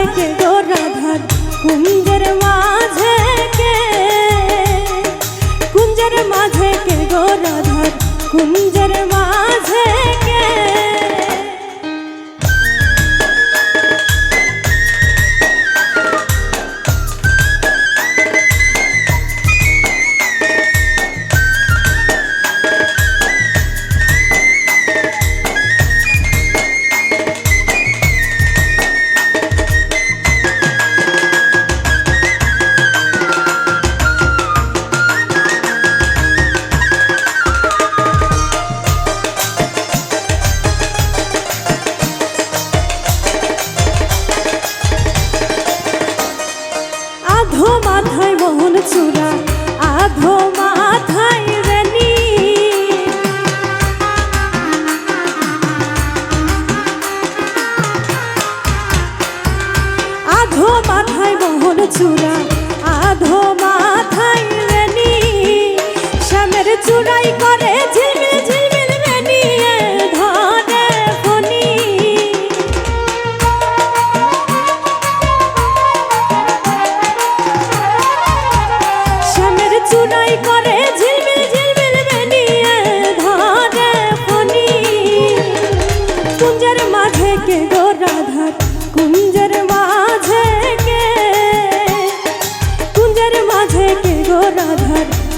মাঝে রাধার। কুঞ্জের মাঝে কে? কুঞ্জের মাঝে কে রাধার? কুঞ্জের চূড়া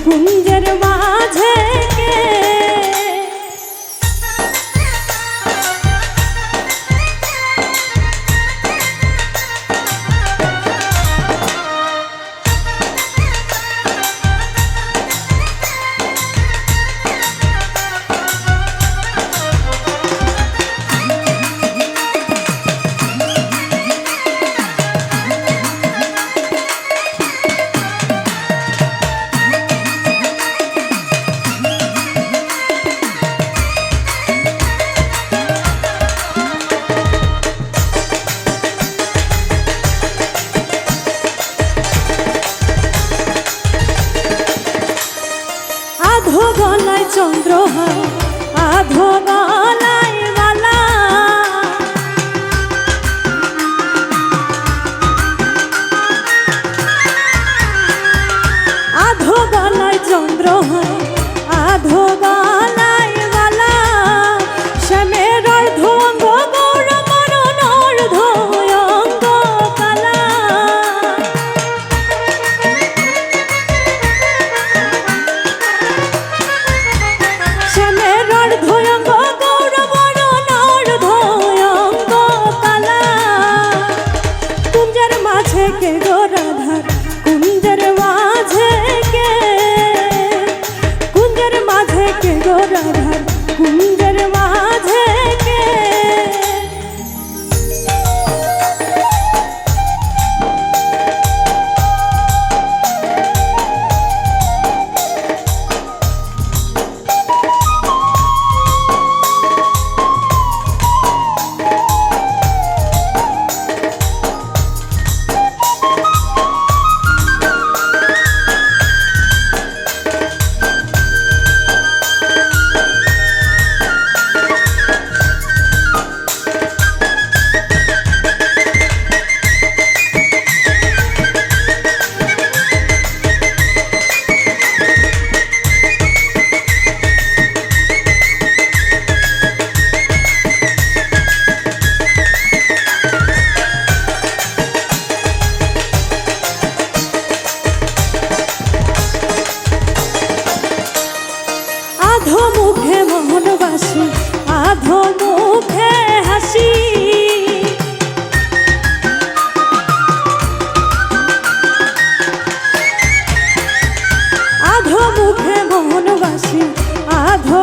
কুঞ্জের মাঝে মোহনবাসী আধো মুখে হাসি। আধো মুখে মোহনবাসী আধো